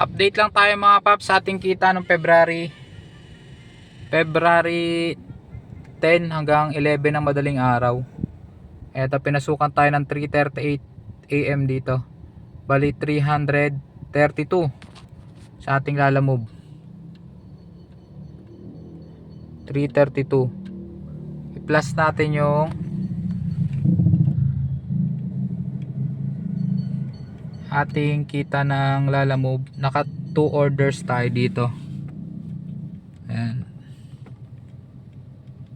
Update lang tayo mga paps sa ating kita ng February February 10 hanggang 11 ng madaling araw. Eto pinasukan tayo ng 3:38 AM dito. Bali 332 sa ating Lala Move. 332. I-plus natin yung ating kita ng Lala Move. Naka 2 orders tayo dito. Ayan.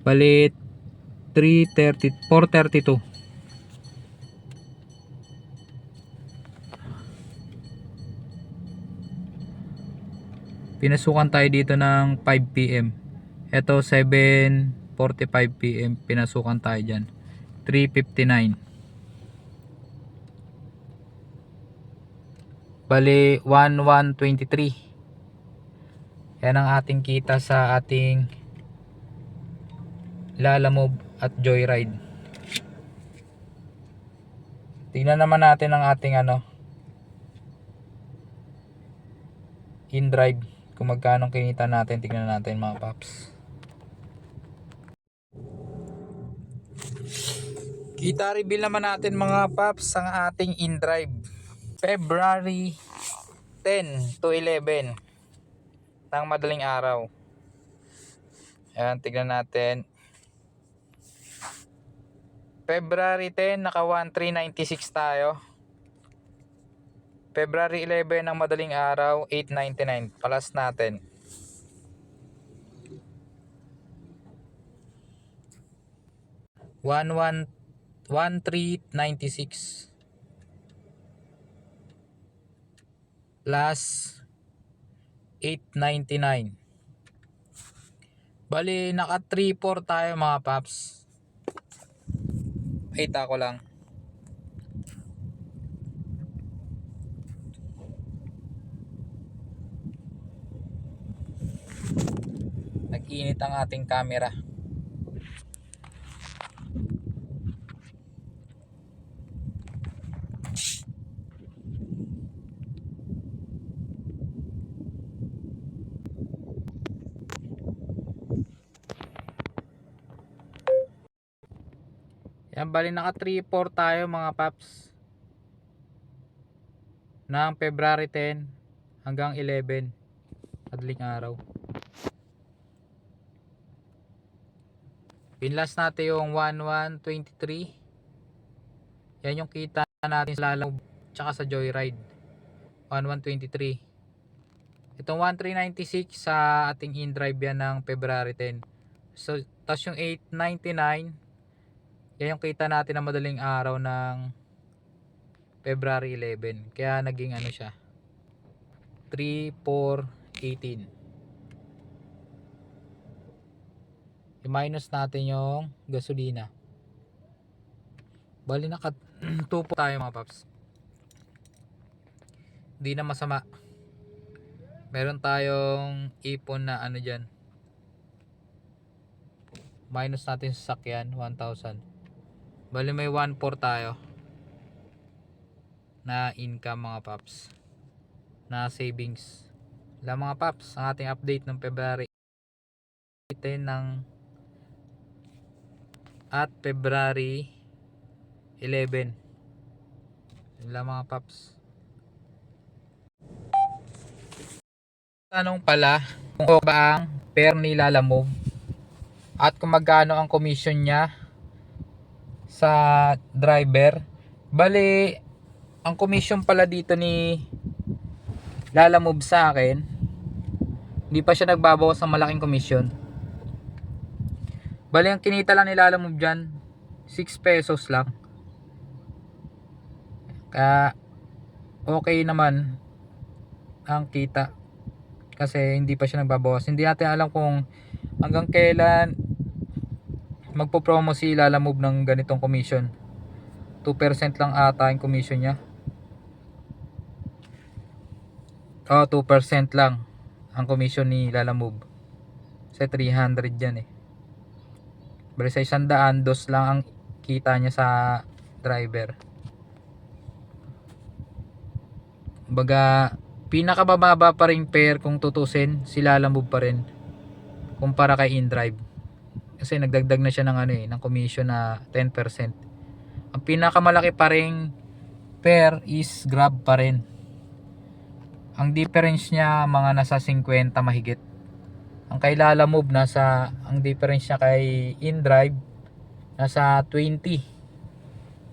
Balit 330 432. Pinasukan tayo dito ng 5 PM. Ito 7:45 PM pinasukan tayo diyan. 359. Bali 1123. Yan ang ating kita sa ating Lala Move at Joyride. Tingnan naman natin ang ating ano in drive kung magkano kinita natin tingnan natin mga paps kita reveal naman natin mga paps ang ating in drive February 10 to 11 ng madaling araw Ayan, tignan natin. February 10, naka 1396 tayo. February 11 ng madaling araw, 899. Palas natin. One one one three ninety six plus 899 Bali, naka 3-4 tayo mga paps. Kita ko lang. Nag-init ang ating camera. Bali naka 3-4 tayo mga paps. Ng February 10 hanggang 11. Madaling araw. Pinlas natin yung 1123. Yan yung kita natin sa Lalaw tsaka sa Joyride. 1123. Itong 1396 sa ating in-drive yan ng February 10. So, tas yung 899 yan yung kita natin na madaling araw ng February 11. Kaya naging ano siya. 3, 4, 18. I-minus natin yung gasolina. Bali naka 2 po tayo mga paps. Hindi na masama. Meron tayong ipon na ano dyan. Minus natin sa sakyan 1,000. Bali may 1.4 tayo na income mga paps na savings. La mga paps ang ating update ng February 10 ng at February 11 la mga paps. Tanong pala kung ba ang pair ni Lala Move at kung magkano ang commission niya sa driver. Bali, ang commission pala dito ni Lala Move sa akin, hindi pa siya nagbabawas ng malaking commission. Bali, ang kinita lang ni Lala Move dyan, 6 pesos lang. Kaya, okay naman ang kita. Kasi hindi pa siya nagbabawas. Hindi natin alam kung hanggang kailan magpo-promo si Lala Move ng ganitong commission. 2% lang ata yung commission niya. Oh, 2% lang ang commission ni Lala Move. Sa 300 yan eh. Bali sa isang daan, dos lang ang kita niya sa driver. Baga, pinakabababa pa rin pair kung tutusin, si Lalamove pa rin kumpara kay InDrive. Kasi nagdagdag na siya ng ano eh, ng commission na 10%. Ang pinakamalaki pa rin pair is Grab pa rin. Ang difference niya mga nasa 50 mahigit. Ang kay Lalamove nasa ang difference niya kay InDrive nasa 20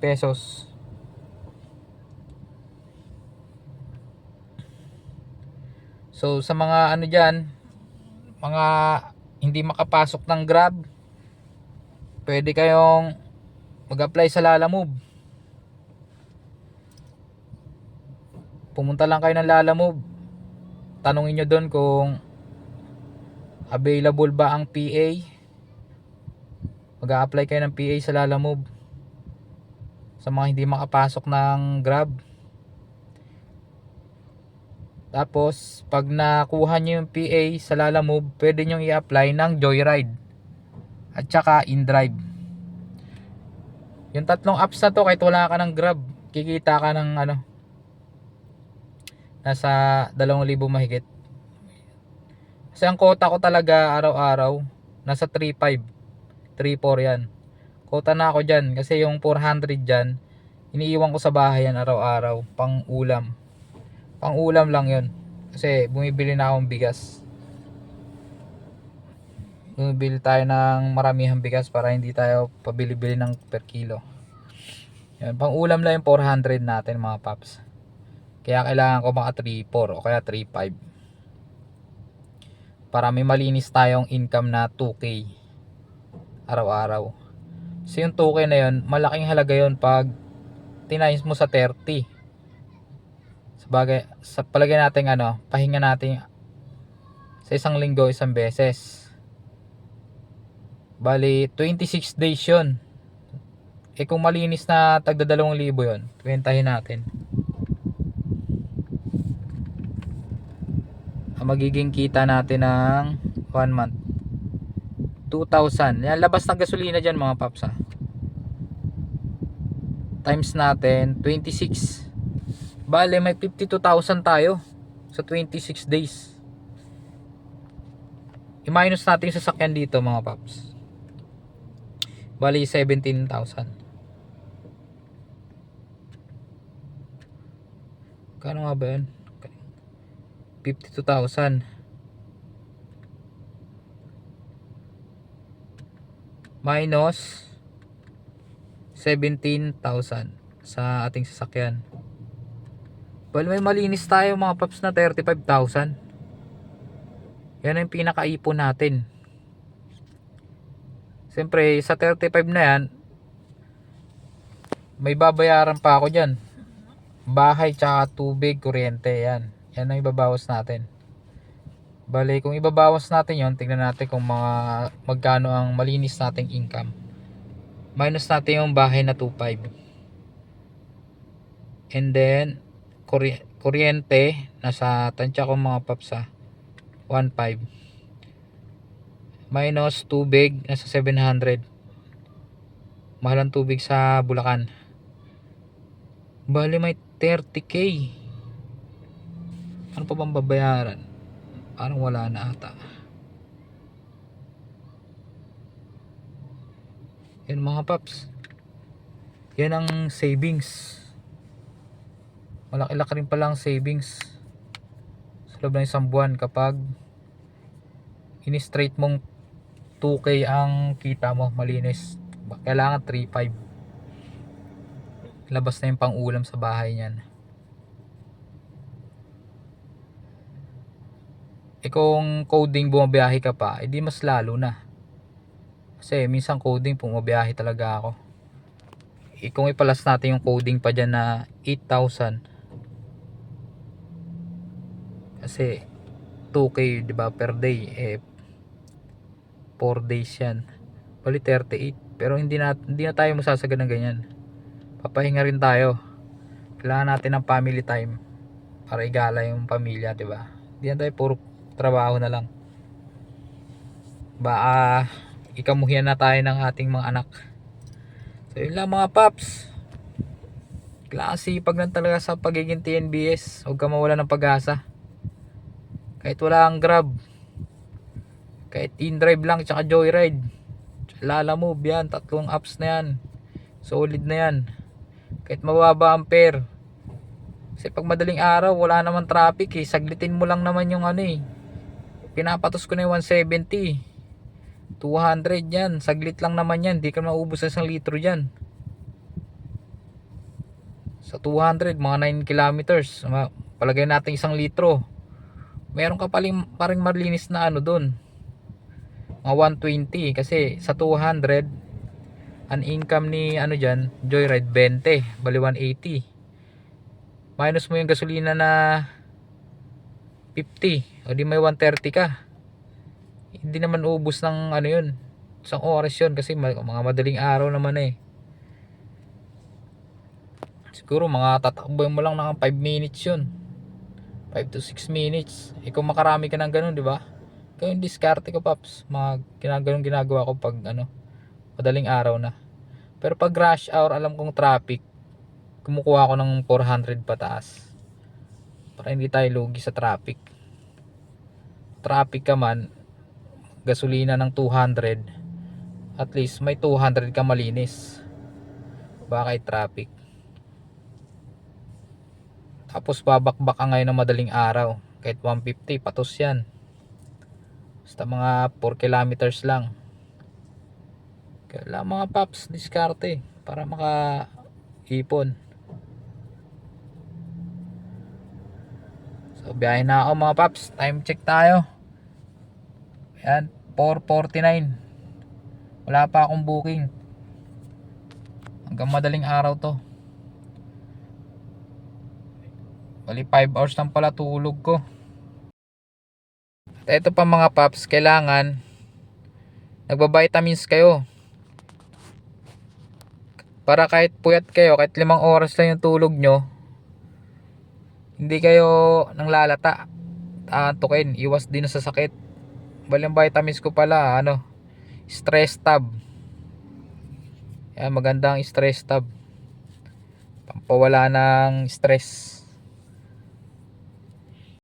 pesos. So sa mga ano diyan, mga hindi makapasok ng Grab, pwede kayong mag-apply sa Lalamove. Pumunta lang kayo ng Lalamove. Tanungin nyo doon kung available ba ang PA. Mag-a-apply kayo ng PA sa Lalamove. Sa mga hindi makapasok ng Grab. Tapos, pag nakuha nyo yung PA sa Lalamove, pwede nyo i-apply ng Joyride. At saka InDrive. Yung tatlong apps na to, kahit wala ka ng Grab, kikita ka ng ano, nasa 2,000 mahigit. Kasi ang quota ko talaga araw-araw, nasa 3,500. 3,400 yan. Quota na ako dyan, kasi yung 400 dyan, iniiwan ko sa bahay yan araw-araw, pang ulam. Pang ulam lang yun. Kasi bumibili na akong bigas. Bumibili tayo ng maramihang bigas para hindi tayo pabili-bili ng per kilo. Yan, pang ulam lang yung 400 natin mga paps. Kaya kailangan ko mga 3.4 o kaya 3.5. Para may malinis tayong income na 2K araw-araw. So yung 2K na yun, malaking halaga yun pag tinayos mo sa 30. Sabagay, sa palagay natin ano, pahinga natin sa isang linggo isang beses. Bali, 26 days yun. Eh kung malinis na tagda 2,000 yun, kwentahin natin. Ang magiging kita natin ng 1 month. 2,000. Yan, labas ng gasolina dyan mga paps. Times natin, 26. Bale, may 52,000 tayo sa 26 days. I-minus natin yung sasakyan dito mga paps. Bali, 17,000. Kano nga ba yun? 52,000. Minus 17,000 sa ating sasakyan. Well, may malinis tayo mga paps na 35,000. Yan ang pinakaipon natin. Siyempre, sa 35 na yan, may babayaran pa ako dyan. Bahay, tsaka tubig, kuryente, yan. Yan ang ibabawas natin. Bale, kung ibabawas natin yon tingnan natin kung mga magkano ang malinis nating income. Minus natin yung bahay na 2.5. And then, kurye- kuryente, nasa tansya ko mga papsa, 1.5. Minus tubig, nasa 700. Mahal ang tubig sa Bulacan. Bali may 30k. Ano pa bang babayaran? Parang wala na ata. Yan mga paps. Yan ang savings. Malaki-laki rin pala ang savings. Sa loob ng isang buwan kapag ini-straight mong 2k ang kita mo malinis. Kailangan 3.5. Labas na yung pang ulam sa bahay niyan. eh kung coding bumabiyahe ka pa, edi mas lalo na. Kasi minsan coding bumabiyahe talaga ako. Eh kung ipalas natin yung coding pa dyan na 8,000. Kasi 2k 'di ba per day eh 4 days yan. Bali 38. Pero hindi na hindi na tayo masasagad ng ganyan. Papahinga rin tayo. Kailangan natin ng family time para igala yung pamilya, 'di ba? Hindi na tayo puro trabaho na lang. Baka ikamuhian na tayo ng ating mga anak. So yun lang mga paps. Klasipag lang talaga sa pagiging TNBS. Huwag ka mawala ng pag-asa. Kahit wala ang grab. Kahit in-drive lang tsaka joyride. Lala move yan. Tatlong apps na yan. Solid na yan. Kahit mababa ang pair. Kasi pag madaling araw, wala naman traffic eh. Saglitin mo lang naman yung ano eh. Pinapatos ko na yung 170. 200 yan. Saglit lang naman yan. Di ka maubos sa isang litro dyan. Sa 200, mga 9 kilometers. Palagay natin isang litro. Meron ka paling, paring malinis na ano dun. Mga 120. Kasi sa 200, ang income ni ano dyan, Joyride 20. Bali 180 minus mo yung gasolina na 50 o di may 130 ka. Hindi naman ubos ng ano yun isang oras yun kasi mga madaling araw naman eh. Siguro mga tatakbo mo lang ng 5 minutes yun. 5 to 6 minutes. Eh kung makarami ka ng ganun di ba kaya yung diskarte ko paps mga ginaganon ginagawa ko pag ano madaling araw na. Pero pag rush hour alam kong traffic kumukuha ako ng 400 pataas. Para hindi tayo lugi sa traffic. Traffic ka man gasolina ng 200 at least may 200 ka malinis. Baka traffic? Tapos babakbak ka ngayon ng madaling araw. Kahit 150 patos yan basta mga 4 kilometers lang kaya mga paps diskarte para maka ipon So biyahe na ako mga paps. Time check tayo. Ayan, 4.49. Wala pa akong booking. Hanggang madaling araw to. Bali 5 hours lang pala tulog ko. At ito pa mga paps, kailangan nagbabitamins kayo. Para kahit puyat kayo, kahit limang oras lang yung tulog nyo, hindi kayo nang lalata aantukin iwas din sa sakit. Balang vitamins ko pala ano stress tab yan magandang stress tab pampawala ng stress